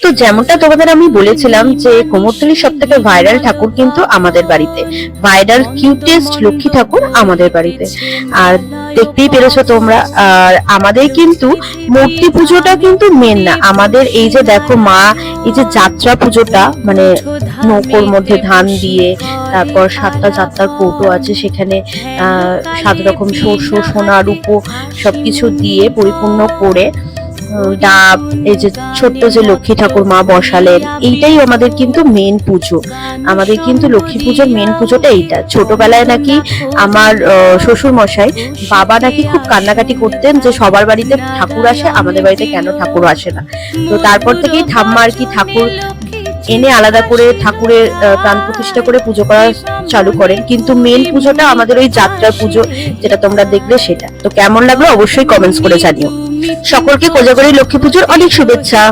তো যেমনটা তোমাদের আমি বলেছিলাম যে কোমরটুলির সব থেকে ভাইরাল ঠাকুর কিন্তু আমাদের বাড়িতে। ভাইরাল কিউটেস্ট লক্ষ্মী ঠাকুর আমাদের বাড়িতে। আর দেখতেই পেরেছ তোমরা, আর আমাদের কিন্তু মূর্তি পুজোটা কিন্তু মেন না। আমাদের এই যে দেখো মা, এই যে যাত্রা পুজোটা মানে নৌকোর মধ্যে ধান দিয়ে, তারপর সাতটা যাত্রার কৌটো আছে সেখানে সাত রকম শস্য সোনা রূপো সবকিছু দিয়ে পরিপূর্ণ করে ডাব, এই যে ছোট্ট যে লক্ষ্মী ঠাকুর মা বসালেন, এইটাই আমাদের কিন্তু মেন পুজো। আমাদের কিন্তু লক্ষ্মী পুজোর মেন পুজোটা এইটা। ছোটবেলায় নাকি আমার শ্বশুর মশাই বাবা নাকি খুব কান্নাকাটি করতেন যে সবার বাড়িতে ঠাকুর আসে, আমাদের বাড়িতে কেন ঠাকুর আসে না? তো তারপর থেকেই ঠাম্মা আর কি ঠাকুর এনে আলাদা করে ঠাকুরের প্রাণ প্রতিষ্ঠা করে পুজো করা চালু করেন। কিন্তু মেন পুজোটা আমাদের ওই যাত্রার পুজো, যেটা তোমরা দেখলে সেটা। তো কেমন লাগল অবশ্যই কমেন্টস করে জানিও। সকলকে কোজাগরী লক্ষ্মী পুজোর অনেক শুভেচ্ছা।